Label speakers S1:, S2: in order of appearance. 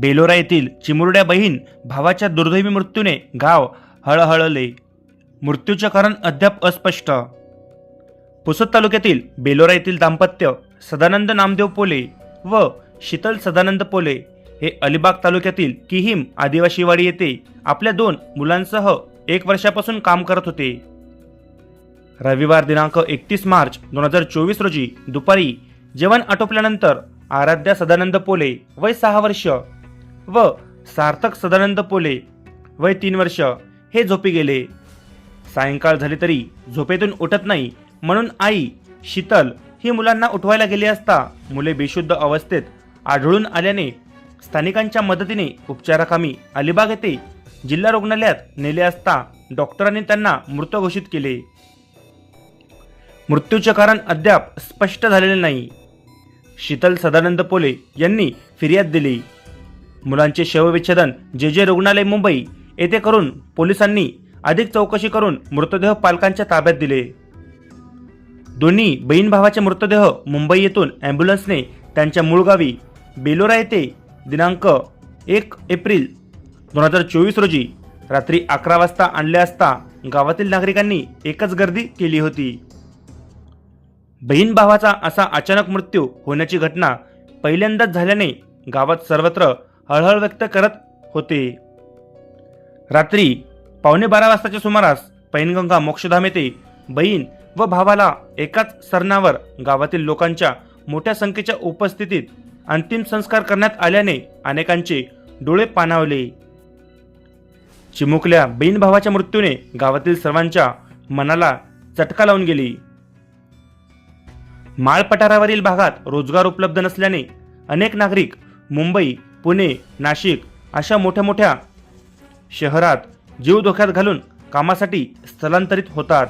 S1: बेलोरा येथील चिमुरड्या बहीण भावाच्या दुर्दैवी मृत्यूने गाव हळहळले. मृत्यूचे कारण अद्याप अस्पष्ट. पुसद तालुक्यातील बेलोरा येथील दाम्पत्य सदानंद नामदेव पोले व शीतल सदानंद पोले हे अलिबाग तालुक्यातील किहिम आदिवासीवाडी येथे आपल्या दोन मुलांसह एक वर्षापासून काम करत होते. रविवार दिनांक एकतीस मार्च दोन हजार चोवीस रोजी दुपारी जेवण आटोपल्यानंतर आराध्या सदानंद पोले वय सहा वर्ष व सार्थक सदानंद पोले वय तीन वर्ष हे झोपी गेले. सायंकाळ झाली तरी झोपेतून उठत नाही म्हणून आई शीतल ही मुलांना उठवायला गेली असता मुले बेशुद्ध अवस्थेत आढळून आल्याने स्थानिकांच्या मदतीने उपचाराकामी अलिबाग येथे जिल्हा रुग्णालयात नेले असता डॉक्टरांनी त्यांना मृत घोषित केले. मृत्यूचे कारण अद्याप स्पष्ट झालेले नाही. शीतल सदानंद पोले यांनी फिर्याद दिली. मुलांचे शवविच्छेदन जे जे रुग्णालय मुंबई येथे करून पोलिसांनी अधिक चौकशी करून मृतदेह पालकांच्या ताब्यात दिले. दोन्ही बहीण भावाचे मृतदेह मुंबई येथून ॲम्ब्युलन्सने त्यांच्या मूळ गावी बेलोरा येथे दिनांक एक एप्रिल दोन हजार चोवीस रोजी रात्री अकरा वाजता आणले असता गावातील नागरिकांनी एकच गर्दी केली होती. बहीण भावाचा असा अचानक मृत्यू होण्याची घटना पहिल्यांदाच झाल्याने गावात सर्वत्र हळहळ व्यक्त करत होते. रात्री पावणे बारा वाजताच्या सुमारास पैनगंगा मोक्षधाम येथे बहीण व भावाला एकाच सरणावर गावातील लोकांच्या मोठ्या संख्येच्या उपस्थितीत अंतिम संस्कार करण्यात आल्याने अनेकांचे डोळे पाणावले. चिमुकल्या बहीण भावाच्या मृत्यूने गावातील सर्वांच्या मनाला चटका लावून गेली. माळ पठारावरील भागात रोजगार उपलब्ध नसल्याने अनेक नागरिक मुंबई पुणे नाशिक अशा मोठ्या मोठ्या शहरात जीव धोक्यात घालून कामासाठी स्थलांतरित होतात.